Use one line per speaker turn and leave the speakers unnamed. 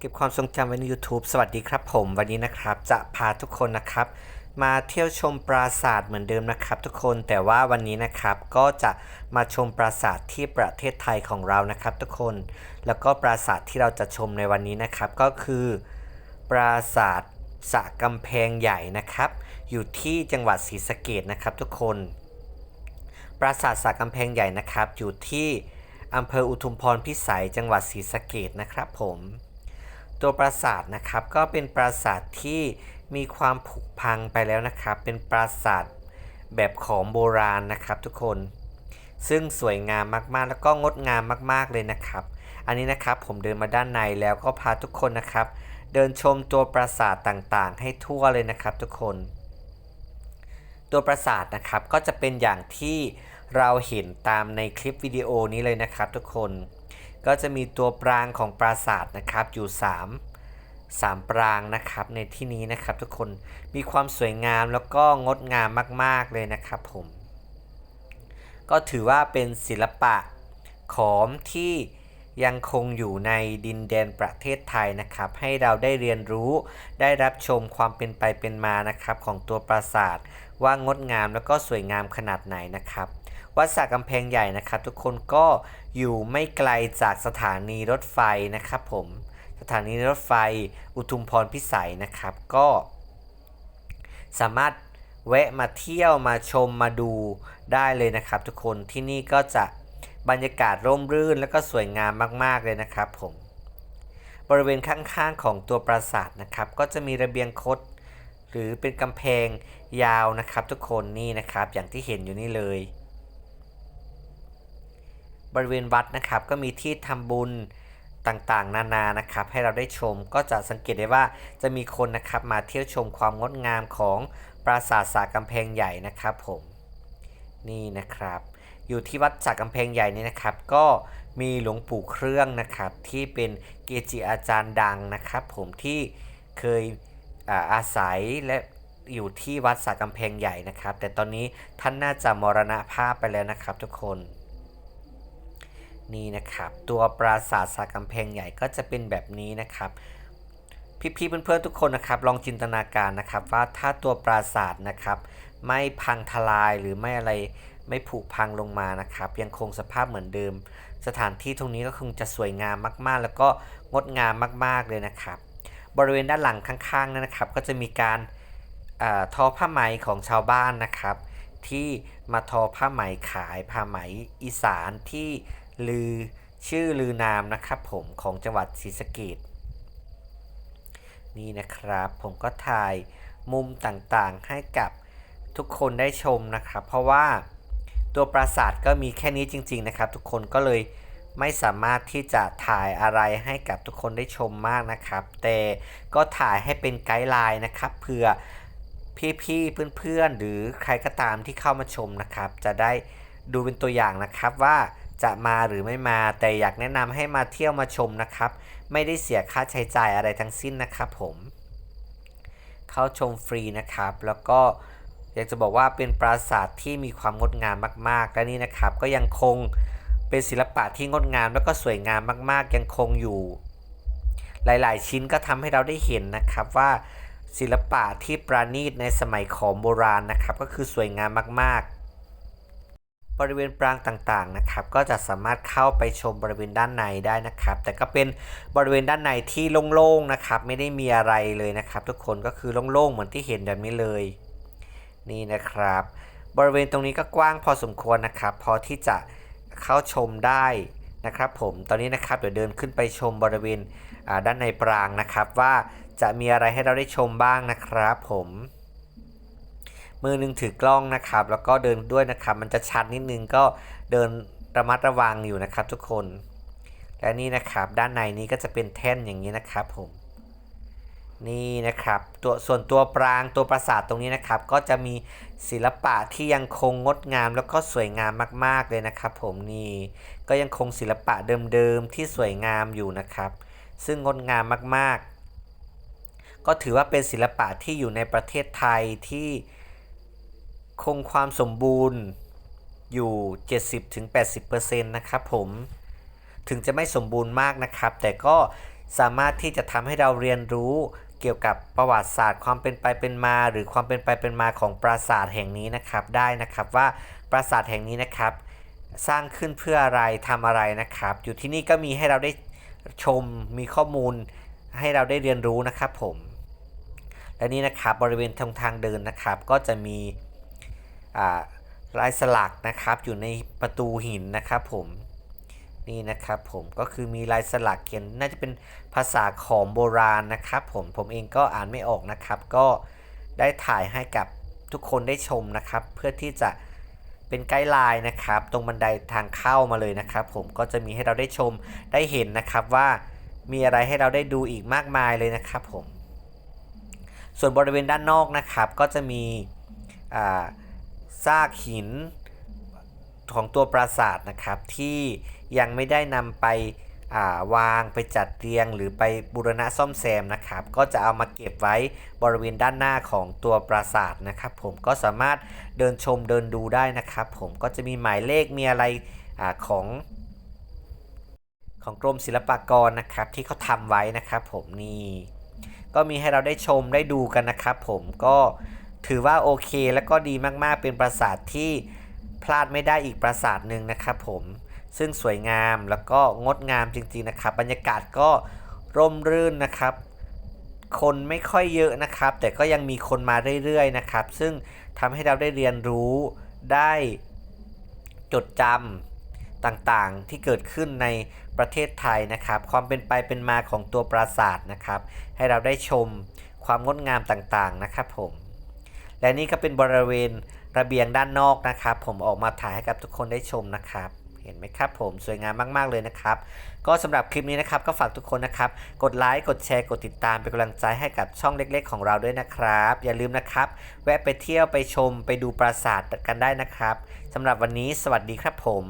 เก็บความทรงจำไว้ใน YouTube สวัสดีครับผม วันนี้นะครับจะพาทุกคนนะครับ มาเที่ยวชมปราสาทเหมือนเดิมนะครับ ทุกคนแต่ว่าวันนี้นะครับก็จะมาชมปราสาทที่ประเทศไทยของเรานะครับ ทุกคน แล้วก็ปราสาทที่เราจะชมในวันนี้นะครับก็คือ ปราสาทสะกำแพงใหญ่นะครับ อยู่ที่จังหวัดศรีสะเกดนะครับ ทุกคน ปราสาทสะกำแพงใหญ่นะครับ อยู่ที่อำเภออุทุมพรพิสัยจังหวัดศรีสะเกดนะครับผม ตัวปราสาทนะครับก็เป็นปราสาทที่มีความผุพังไปแล้วนะครับ เป็นปราสาทแบบของโบราณนะครับทุกคน ซึ่งสวยงามมากๆ แล้วก็งดงามมากๆเลยนะครับ อันนี้นะครับผมเดินมาด้านในแล้วก็พาทุกคนนะครับ เดินชมตัวปราสาทต่างๆ ให้ทั่วเลยนะครับทุกคน ตัวปราสาทนะครับก็จะเป็นอย่างที่เราเห็นตามในคลิปวิดีโอนี้เลยนะครับทุกคน ก็จะมีตัวปรางของปราสาทนะครับอยู่ 3 3 ปรางนะครับในที่นี้นะครับทุกคนมีความสวยงามแล้วก็งดงามมาก ๆเลยนะครับผม ก็ถือว่าเป็นศิลปะของที่ยังคงอยู่ในดินแดนประเทศไทยนะครับ ให้เราได้เรียนรู้ได้รับชมความเป็นไปเป็นมานะครับของตัวปราสาทว่างดงามแล้วก็สวยงามขนาดไหนนะครับ วัดสระกำแพงใหญ่นะครับทุกคนก็อยู่ไม่ไกลจากสถานีรถไฟนะครับผมสถานีรถไฟอุทุมพรพิสัยนะครับ ก็สามารถแวะมาเที่ยวมาชมมาดูได้เลยนะครับทุกคนที่นี่ก็จะบรรยากาศร่มรื่นแล้วก็สวยงามมาก ๆ เลยนะครับผม บริเวณข้าง ๆ ของตัวปราสาทนะครับ ก็จะมีระเบียงคด หรือเป็นกำแพงยาวนะครับ ทุกคนนี่นะครับ อย่างที่เห็นอยู่นี่เลย บริเวณวัดนะครับ ก็มีที่ทำบุญต่างๆ นานานะครับ ให้เราได้ชมก็จะสังเกตได้ว่าจะมีคนนะครับมาเที่ยวชมความงดงามของปราสาทสากำแพงใหญ่นะครับผมนี่นะครับ อยู่ที่วัดสากำแพงใหญ่นี่นะครับ ก็มีหลวงปู่เครื่องนะครับ ที่เป็นเกจิอาจารย์ดังนะครับ ผมที่เคยอาอาศัยและอยู่ที่วัดสากำแพงใหญ่นะครับ แต่ตอนนี้ท่านน่าจะมรณภาพไปแล้วนะครับทุกคน นี่นะครับ ตัวปราสาทสากำแพงใหญ่ก็จะเป็นแบบนี้นะครับพี่ๆเพื่อนๆทุกคนนะครับลองจินตนาการนะครับว่าถ้าตัวปราสาทนะครับไม่พังทลายหรือไม่อะไรไม่ผุพังลงมานะครับ ยังคงสภาพเหมือนเดิม สถานที่ตรงนี้ก็คงจะสวยงามมากๆ แล้วก็งดงามมากๆเลยนะครับ บริเวณด้านหลังข้างๆนั่นนะครับ ก็จะมีการทอผ้าไหมของชาวบ้านนะครับ ที่มาทอผ้าไหมขายผ้าไหมอีสานที่ ลือชื่อลือนามนะครับผมของจังหวัดศรีสะเกดนี่นะครับ ผมก็ถ่ายมุมต่างๆให้กับทุกคนได้ชมนะครับ เพราะว่าตัวปราสาทก็มีแค่นี้จริง ๆนะครับ ทุกคนก็เลยไม่สามารถที่จะถ่ายอะไรให้กับทุกคนได้ชมมากนะครับ แต่ก็ถ่ายให้เป็นไกด์ไลน์นะครับเผื่อพี่ๆเพื่อนๆ หรือใครก็ตามที่เข้ามาชมนะครับ จะได้ดูเป็นตัวอย่างนะครับว่า จะมาหรือไม่มาแต่อยากแนะนำให้มาเที่ยวมาชมนะครับ ไม่ได้เสียค่าใช้จ่ายอะไรทั้งสิ้นนะครับผม เข้าชมฟรีนะครับ แล้วก็อยากจะบอกว่าเป็นปราสาทที่มีความงดงามมากๆและนี่นะครับ ก็ยังคงเป็นศิลปะที่งดงามแล้วก็สวยงามมาก ๆ ยังคงอยู่ หลาย ๆ ชิ้นก็ทำให้เราได้เห็นนะครับว่าศิลปะที่ประณีตในสมัยของโบราณนะครับ ก็คือสวยงามมากๆ บริเวณปรางต่างๆนะครับ ก็จะสามารถเข้าไปชมบริเวณด้านในได้นะครับ แต่ก็เป็นบริเวณด้านในที่โล่งๆนะครับ ไม่ได้มีอะไรเลยนะครับ ทุกคนก็คือโล่งๆเหมือนที่เห็นแบบนี้เลย นี่นะครับ บริเวณตรงนี้ก็กว้างพอสมควรนะครับ พอที่จะเข้าชมได้นะครับผมตอนนี้นะครับเดี๋ยวเดินขึ้นไปชมบริเวณด้านในปรางนะครับ ว่าจะมีอะไรให้เราได้ชมบ้างนะครับผม มือหนึงถือกล้องนะครับ แล้วก็เดินด้วยนะครับ มันจะชันนิดนึงก็เดินระมัดระวังอยู่นะครับ ทุกคน และนี่นะครับ ด้านในนี้ก็จะเป็นแท่นอย่างนี้นะครับผมนี่นะครับตัวส่วนตัวปรางตัวปราสาทตรงนี้นะครับ ก็จะมีศิลปะที่ยังคงงดงามแล้วก็สวยงามมาก ๆเลยนะครับ ผมนี่ก็ยังคงศิลปะเดิมๆที่สวยงามอยู่นะครับ ซึ่งงดงามมากๆ ก็ถือว่าเป็นศิลปะที่อยู่ในประเทศไทยที่ คงความสมบูรณ์อยู่ 70-80%นะครับผมถึงจะไม่สมบูรณ์มากนะครับ แต่ก็สามารถที่จะทำให้เราเรียนรู้เกี่ยวกับประวัติศาสตร์ความเป็นไปเป็นมา หรือความเป็นไปเป็นมาของปราสาทแห่งนี้นะครับ ได้นะครับว่าปราสาทแห่งนี้นะครับ สร้างขึ้นเพื่ออะไรทำอะไรนะครับ อยู่ที่นี่ก็มีให้เราได้ชมมีข้อมูลให้เราได้เรียนรู้นะครับผม และนี่นะครับบริเวณทางทางเดินนะครับ ก็จะมี ลายสลักนะครับอยู่ในประตูหินนะครับผมนี่นะครับผมก็คือมีลายสลักเขียนน่าจะเป็นภาษาขอมโบราณนะครับผมผมเองก็อ่านไม่ออกนะครับ ก็ได้ถ่ายให้กับทุกคนได้ชมนะครับ เพื่อที่จะเป็นไกด์ไลน์นะครับ ตรงบันไดทางเข้ามาเลยนะครับ ผมก็จะมีให้เราได้ชมได้เห็นนะครับว่ามีอะไรให้เราได้ดูอีกมากมายเลยนะครับผม ส่วนบริเวณด้านนอกนะครับ ก็จะมีอ่า ซากหินของตัวปราสาทนะครับที่ยังไม่ได้นำไปาวางไปจัดเรียงหรือไปบูรณะซ่อมแซมนะครับ ก็จะเอามาเก็บไว้บริเวณด้านหน้าของตัวปราสาทนะครับ ผมก็สามารถเดินชมเดินดูได้นะครับ ผมก็จะมีหมายเลขมีอะไรอของของกรมศิลปากรนะครับที่เขาทำไว้นะครับ ผมนี่ก็มีให้เราได้ชมได้ดูกันนะครับ ผมก็ ถือว่าโอเคและก็ดีมากๆ เป็นปราสาทที่พลาดไม่ได้อีกปราสาทหนึ่งนะครับผมซึ่งสวยงามแล้วก็งดงามจริงๆนะครับ บรรยากาศก็ร่มรื่นนะครับ คนไม่ค่อยเยอะนะครับ แต่ก็ยังมีคนมาเรื่อยๆนะครับ ซึ่งทำให้เราได้เรียนรู้ได้จดจำต่างๆที่เกิดขึ้นในประเทศไทยนะครับ ความเป็นไปเป็นมาของตัวปราสาทนะครับ ให้เราได้ชมความงดงามต่างๆนะครับผม และนี่ก็เป็นบริเวณระเบียงด้านนอกนะครับ ผมออกมาถ่ายให้กับทุกคนได้ชมนะครับเห็นไหมครับผมสวยงามมาก ๆ เลยนะครับ ก็สำหรับคลิปนี้นะครับก็ฝากทุกคนนะครับ กดไลค์กดแชร์กดติดตามเป็นกำลังใจให้กับช่องเล็ก ๆ ของเราด้วยนะครับ อย่าลืมนะครับ แวะไปเที่ยวไปชมไปดูปราสาทกันได้นะครับสำหรับวันนี้สวัสดีครับผม